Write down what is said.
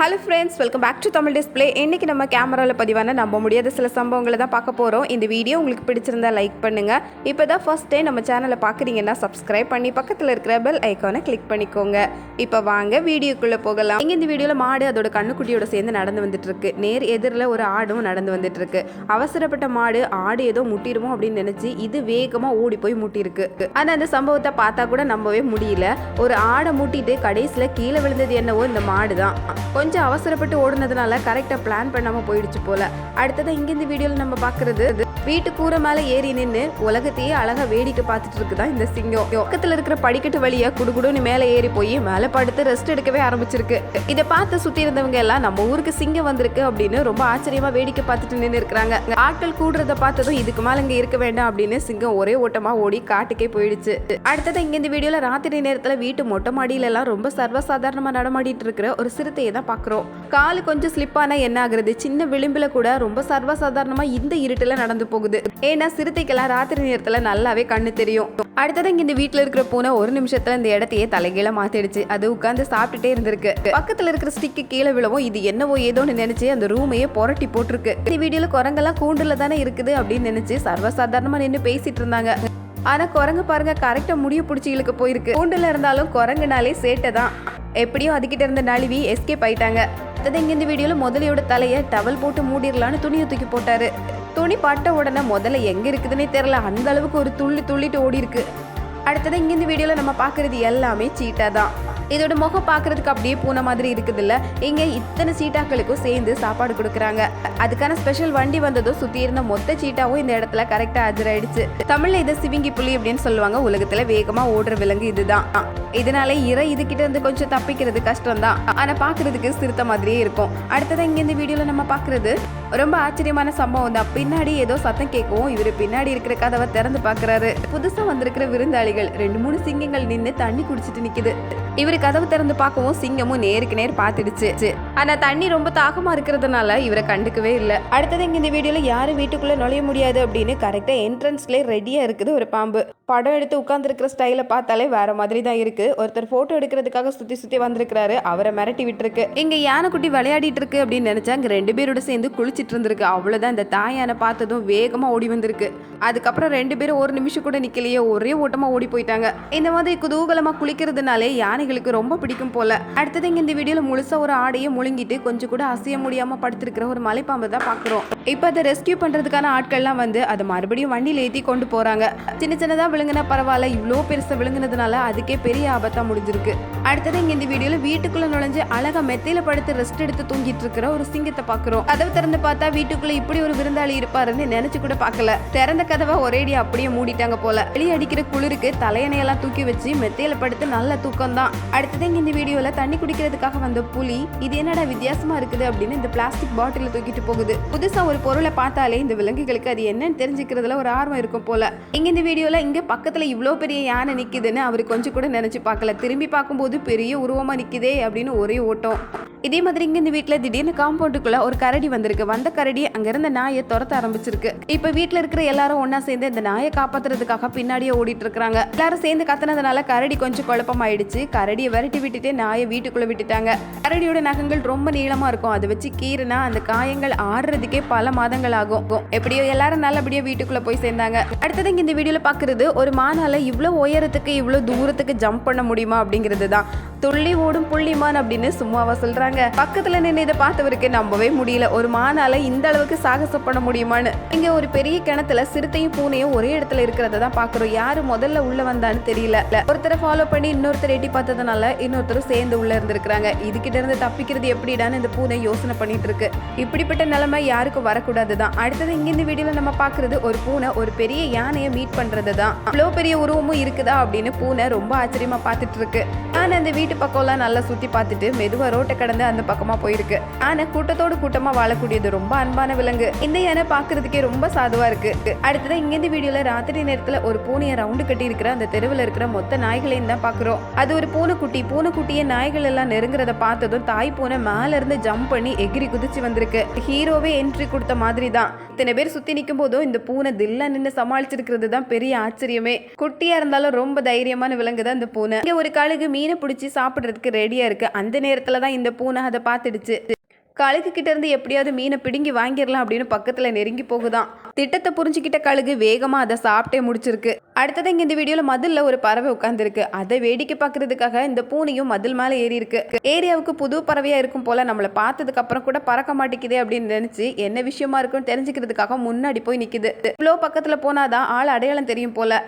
Hello friends welcome back to Tamil display இன்னைக்கு நம்ம கேமராவில் பதிவான நம்ப முடியாத சில சம்பவங்களை தான் பார்க்க போகிறோம் இந்த வீடியோ உங்களுக்கு பிடிச்சிருந்தா லைக் பண்ணுங்கள் இப்போ தான் ஃபர்ஸ்ட் டைம் நம்ம சேனலை பார்க்குறீங்கன்னா சப்ஸ்கிரைப் பண்ணி பக்கத்தில் இருக்கிற பெல் ஐக்கானை கிளிக் பண்ணிக்கோங்க. இப்போ வாங்க வீடியோக்குள்ளே போகலாம். இங்கே இந்த வீடியோவில் மாடு அதோட கண்ணுக்குட்டியோட சேர்ந்து நடந்து வந்துட்டுருக்கு. நேர் எதிரில் ஒரு ஆடும் நடந்து வந்துட்டுருக்கு. அவசரப்பட்ட மாடு ஆடு ஏதோ முட்டிடுமோ அப்படின்னு நினச்சி இது வேகமாக ஓடி போய் முட்டியிருக்கு. ஆனால் அந்த சம்பவத்தை பார்த்தா கூட நம்பவே முடியல. ஒரு ஆடை முட்டிட்டு கடைசியில் கீழே விழுந்தது என்னவோ இந்த மாடு தான் கொஞ்சம் அவசரப்பட்டு ஓடுனதுனால கரெக்டாக பிளான் பண்ணாமல் போயிடுச்சு போல. அடுத்தது இங்கேருந்து இந்த வீடியோவில் நம்ம பார்க்கறது வீட்டு கூரை மேலே ஏறி நின்று உலகத்தையே அழகாக வேடிக்கை பார்த்துட்டு இருக்குதான் இந்த சிங்கம். பக்கத்தில் இருக்கிற படிக்கட்டு வழியா குடுகுடுன்னு மேலே ஏறி போய் மேலே படுத்து ரெஸ்ட் எடுக்கவே ஆரம்பிச்சிருக்கு. இதை பார்த்து சுற்றி இருந்தவங்க எல்லாம் நம்ம ஊருக்கு சிங்கம் வந்திருக்கு அப்படின்னு ரொம்ப ஆச்சரியமாக வேடிக்கை பார்த்துட்டு நின்று இருக்கிறாங்க. ஆட்கள் கூடுறத பார்த்ததும் இதுக்கு மேலே இங்கே இருக்க வேண்டாம் அப்படின்னு சிங்கம் ஒரே ஓட்டமாக ஓடி காட்டுக்கே போயிடுச்சு. அடுத்தது இங்கே இந்த வீடியோவில் ராத்திரி நேரத்தில் வீட்டு மொட்டை மாடியிலலாம் ரொம்ப சர்வசாதாரணமாக நடமாடிட்டு இருக்கிற ஒரு சிறுத்தையை தான் பார்க்குறோம். காலு கொஞ்சம் ஸ்லிப் ஆனால் என்ன ஆகுறது? சின்ன விளிம்பில் கூட ரொம்ப சர்வசாதாரணமாக இந்த இருட்டில் நடந்து போகுது. ஏன்னா சிறுத்தைக்கெல்லாம் ராத்திரி நேரத்தில் நல்லாவே கண்ணு தெரியும். அடுத்தது இங்கே இந்த வீட்டில் இருக்கிற பூனை ஒரு நிமிஷத்தில் இந்த இடத்தையே தலைகீழ மாத்திடுச்சு. அது உட்காந்து சாப்பிட்டுட்டே இருந்திருக்கு. பக்கத்தில் இருக்கிற ஸ்டிக்கு கீழே விழவும் இது என்னவோ ஏதோன்னு நினச்சி அந்த ரூமையே புரட்டி போட்டிருக்கு. இந்த வீடியோவில் குரங்கெல்லாம் கூண்டில் தானே இருக்குது அப்படின்னு நினச்சி சர்வசாதாரணமாக நின்று பேசிட்டு இருந்தாங்க. ஆனா குரங்கு பாருங்க கரெக்டா முடிய பிடிச்சி இழுக்க போயிருக்கு. கூண்டுல இருந்தாலும் குரங்குனாலே சேட்டை தான். எப்படியோ அதுக்கிட்ட இருந்த நழுவி எஸ்கேப் ஆயிட்டாங்க. அடுத்தது இந்த வீடியோவில் முதலையோட தலையை டவல் போட்டு மூடிடலான்னு துணியை தூக்கி போட்டாரு. துணி பட்ட உடனே முதல்ல எங்கே இருக்குதுன்னே தெரில அந்த அளவுக்கு ஒரு துள்ளி துள்ளிட்டு ஓடி இருக்கு அடுத்தது இங்கேருந்து இந்த நம்ம பார்க்குறது எல்லாமே சீட்டாக தான். இதோட முகம் பார்க்கறதுக்கு அப்படியே பூனை மாதிரி இருக்குதுல்ல. இங்கே இத்தனை சீட்டாக்களுக்கும் சேர்ந்து சாப்பாடு கொடுக்குறாங்க. அதுக்கான ஸ்பெஷல் வண்டி வந்ததும் சுற்றி இருந்த மொத்த சீட்டாவும் இந்த இடத்துல கரெக்டாக ஆஜராயிடுச்சு. தமிழில் இதை சிவிங்கி புலி அப்படின்னு சொல்லுவாங்க. உலகத்தில் வேகமாக ஓடுற விலங்கு இதுதான். இதனால இறை இதுகிட்ட இருந்து கொஞ்சம் தப்பிக்கிறது கஷ்டம் தான் ஆனால் பார்க்கறதுக்கு சிறுத்த மாதிரியே இருக்கும். அடுத்தது இங்கே இந்த வீடியோவில் நம்ம பார்க்குறது ரொம்ப ஆச்சரியமான சம்பவம் தான். பின்னாடி ஏதோ சத்தம் கேட்கவும் இவர் பின்னாடி இருக்கிற கதவை திறந்து பார்க்குறாரு. புதுசாக வந்திருக்கிற விருந்தாளிகள் ரெண்டு மூணு சிங்கங்கள் நின்று தண்ணி குடிச்சிட்டு நிற்கிது இவர் கதவு திறந்து பார்க்கவும் சிங்கமும் நேருக்கு நேர் பார்த்துடுச்சு. ஆனா தண்ணி ரொம்ப தாகமா இருக்கிறதுனால இவரை கண்டுக்கவே இல்லை. அடுத்தது இங்க இந்த வீடியோல யாரும் வீட்டுக்குள்ள நுழைய முடியாது அப்படின்னு கரெக்டா என்ட்ரன்ஸ்ல ரெடியா இருக்குது ஒரு பாம்பு. படம் எடுத்து உட்கார்ந்துருக்கிற ஸ்டைல பார்த்தாலே வேற மாதிரி தான் இருக்கு. ஒருத்தர் போட்டோ எடுக்கிறதுக்காக சுத்தி சுத்தி வந்திருக்கிறாரு. அவரை மிரட்டி விட்டுருக்கு. இங்க யானைக்குட்டி விளையாடிட்டு இருக்கு அப்படின்னு நினைச்சா அங்க ரெண்டு பேரோட சேர்ந்து குளிச்சிட்டு இருந்திருக்கு. அவ்வளவுதான் இந்த தாயானை பார்த்ததும் வேகமா ஓடி வந்திருக்கு. அதுக்கப்புறம் ரெண்டு பேரும் ஒரு நிமிஷம் கூட நிக்கலையே ஒரே ஓட்டமா ஓடி போயிட்டாங்க. இந்த மாதிரி குதூகலமா குளிக்கிறதுனாலே யானை யானைகளுக்கு ரொம்ப பிடிக்கும் போல. அடுத்தது இந்த வீடியோல முழுசா ஒரு ஆடையை முழுங்கிட்டு கொஞ்சம் கூட அசைய முடியாம படுத்திருக்கிற ஒரு மலைப்பாம்பை தான் பாக்குறோம் இப்போ அதை ரெஸ்கியூ பண்றதுக்கான ஆட்கள்லாம் வந்து அதை மறுபடியும் வண்டியில ஏத்தி கொண்டு போறாங்க. சின்ன சின்னதா விழுங்கினா பரவாயில்ல இவ்வளோ பெருசா விழுங்குனதுனால அதுக்கே பெரிய ஆபத்தா முடிஞ்சிருக்கு. அடுத்தது இங்க இந்த வீடியோல வீட்டுக்குள்ள நுழைஞ்சு அழகா மெத்தையில படுத்து ரெஸ்ட் எடுத்து தூங்கிட்டு இருக்கிற ஒரு சிங்கத்தை பாக்குறோம் கதவு திறந்து பார்த்தா வீட்டுக்குள்ள இப்படி ஒரு விருந்தாளி இருப்பாருன்னு நினைச்சு கூட பார்க்கல. திறந்த கதவை ஒரேடி அப்படியே மூடிட்டாங்க போல. வெளியே அடிக்கிற குளிருக்கு தலையணையெல்லாம் தூக்கி வச்சு மெத்தையில படுத்து நல்ல தூக்கம் தான் அடுத்தது இங்க இந்த வீடியோல தண்ணி குடிக்கிறதுக்காக வந்த புலி இது என்னடா வித்தியாசமா இருக்குது அப்படின்னு இந்த பிளாஸ்டிக் பாட்டில தூக்கிட்டு போகுது. புதுசா ஒரு பொருளை பார்த்தாலே இந்த விலங்குகளுக்கு அது என்னன்னு தெரிஞ்சுக்கிறதுல ஒரு ஆர்வம் இருக்கும் போல. இங்க இந்த வீடியோல இங்க பக்கத்துல இவ்வளோ பெரிய யானை நிக்குதுன்னு அவர் கொஞ்சம் கூட நினைச்சு பார்க்கல. திரும்பி பார்க்கும்போது பெரிய உருவமா நிக்குதே அப்படின்னு ஒரே ஓட்டம். இதே மாதிரி இங்க இந்த வீட்டில் திடீர்னு காம்பவுண்டுக்குள்ள ஒரு கரடி வந்திருக்கு. வந்த கரடி அங்கிருந்த நாயை துரத்த ஆரம்பிச்சிருக்கு. இப்ப வீட்டில் இருக்கிற எல்லாரும் ஒன்றா சேர்ந்து இந்த நாயை காப்பாத்துறதுக்காக பின்னாடியே ஓடிட்டு இருக்காங்க எல்லாரும் சேர்ந்து கத்துனதுனால கரடி கொஞ்சம் குழப்பமாயிடுச்சு. கரடியை விரட்டி விட்டுட்டு நாயை வீட்டுக்குள்ள விட்டுட்டாங்க. கரடியோட நகங்கள் ரொம்ப நீளமா இருக்கும். அதை வச்சு கீறுனா அந்த காயங்கள் ஆடுறதுக்கே பல மாதங்கள் ஆகும். எப்படியோ எல்லாரும் நல்லபடியா வீட்டுக்குள்ள போய் சேர்ந்தாங்க. அடுத்தது இங்க இந்த வீடியோல பாக்குறது ஒரு மானால இவ்வளவு உயரத்துக்கு இவ்வளவு தூரத்துக்கு ஜம்ப் பண்ண முடியுமா அப்படிங்கிறது தான் துள்ளி ஓடும் புள்ளிமான் அப்படின்னு சும்மாவா சொல்றாங்க. பக்கத்துல நின்று இதை பார்த்தவருக்கு நம்பவே முடியல. ஒரு மானால இந்த அளவுக்கு சாகசம் பண்ண முடியுமான்னு. இங்க ஒரு பெரிய கிணத்துல சிறுத்தையும் பூனையும் ஒரே இடத்துல இருக்கிறத தான் பாக்குறோம் யாரு முதல்ல உள்ள வந்தான்னு தெரியல. ஒருத்தரை ஃபாலோ பண்ணி இன்னொருத்தர் எட்டி பார்த்ததுனால இன்னொருத்தரும் சேர்ந்து உள்ள இருந்திருக்கிறாங்க. இதுகிட்ட இருந்து தப்பிக்கிறது எப்படிடான்னு இந்த பூனை யோசனை பண்ணிட்டு இருக்கு. இப்படிப்பட்ட நிலைமை யாருக்கும் வரக்கூடாது தான். அடுத்தது இங்கிருந்து வீடியோல நம்ம பாக்குறது ஒரு பூனை ஒரு பெரிய யானையை மீட் பண்றது தான். அவ்வளோ பெரிய உருவமும் இருக்குதா அப்படின்னு பூனை ரொம்ப ஆச்சரியமா பார்த்துட்டு இருக்கு. ஆனா அந்த வீட்டு பக்கம்லாம் நல்லா சுத்தி பார்த்துட்டு மெதுவாக ரோட்டை கடந்து அந்த பக்கமா போயிருக்கு. ஆனா கூட்டத்தோடு கூட்டமா வாழக்கூடியது ரொம்ப அன்பான விலங்கு. இந்த யானை பாக்குறதுக்கே ரொம்ப சாதுவா இருக்கு. அடுத்தது இங்கேருந்து வீடியோவில் வீடியோல ராத்திரி நேரத்துல ஒரு பூனையை ரவுண்டு கட்டி இருக்கிற அந்த தெருவில் இருக்கிற மொத்த நாய்களையும் தான் பாக்குறோம். அது ஒரு பூனைக்குட்டி. பூனைக்குட்டியை நாய்கள் எல்லாம் நெருங்குறத பார்த்ததும் தாய் பூனை மேல இருந்து ஜம்ப் பண்ணி எகிரி குதிச்சு வந்திருக்கு. ஹீரோவே என்ட்ரி கொடுத்த மாதிரி தான் இத்தனை பேர் சுத்தி நிற்கும் போதும் இந்த பூனை தில்லா நின்று சமாளிச்சிருக்கிறது தான் பெரிய ஆச்சரியமே. குட்டியா இருந்தாலும் ரொம்ப தைரியமான விலங்கு தான் இந்த பூனை. இங்கே ஒரு கழுகு மீனை பிடிச்சி சாப்பிடுறதுக்கு ரெடியா இருக்கு. அந்த நேரத்துல தான் இந்த பூனை பூனை அதை பார்த்துடுச்சு. கழுகு கிட்ட இருந்து எப்படியாவது மீனை பிடுங்கி வாங்கிடலாம் அப்படின்னு பக்கத்துல நெருங்கி போகுதான். திட்டத்தை புரிஞ்சுக்கிட்ட கழுகு வேகமா அதை சாப்பிட்டே முடிச்சிருக்கு. அடுத்தது இங்க இந்த வீடியோல மதில்ல ஒரு பறவை உட்காந்துருக்கு அதை வேடிக்கை பார்க்கறதுக்காக இந்த பூனையும் மதில் மேலே ஏறி இருக்கு ஏரியாவுக்கு புது பறவையா இருக்கும் போல நம்மளை பார்த்ததுக்கு அப்புறம் கூட பறக்க மாட்டேங்குது அப்படின்னு நினைச்சு என்ன விஷயமா இருக்குன்னு தெரிஞ்சுக்கிறதுக்காக முன்னாடி போய் நிக்குது. இவ்வளோ பக்கத்துல போனாதான் ஆள் அடையாளம் தெரியும் போல.